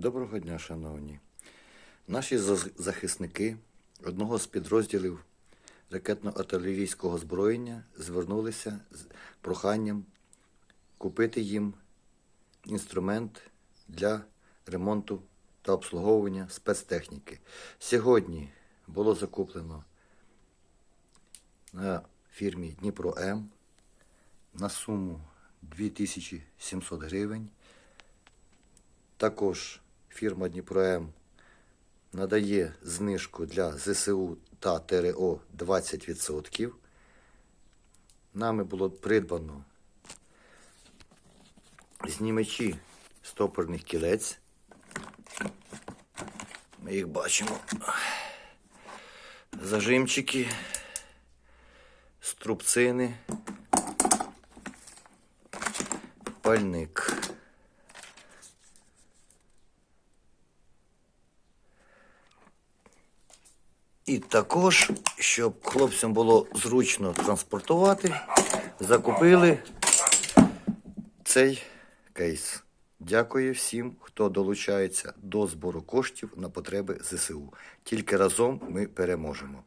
Доброго дня, шановні. Наші захисники одного з підрозділів ракетно-артилерійського зброєння звернулися з проханням купити їм інструмент для ремонту та обслуговування спецтехніки. Сьогодні було закуплено на фірмі Дніпро М на суму 2700 гривень. Також фірма Дніпром надає знижку для ЗСУ та ТРО 20%. Нами було придбано знімачі стопорних кілець. Ми їх бачимо. Зажимчики, струбцини, пальник. І також, щоб хлопцям було зручно транспортувати, закупили цей кейс. Дякую всім, хто долучається до збору коштів на потреби ЗСУ. Тільки разом ми переможемо.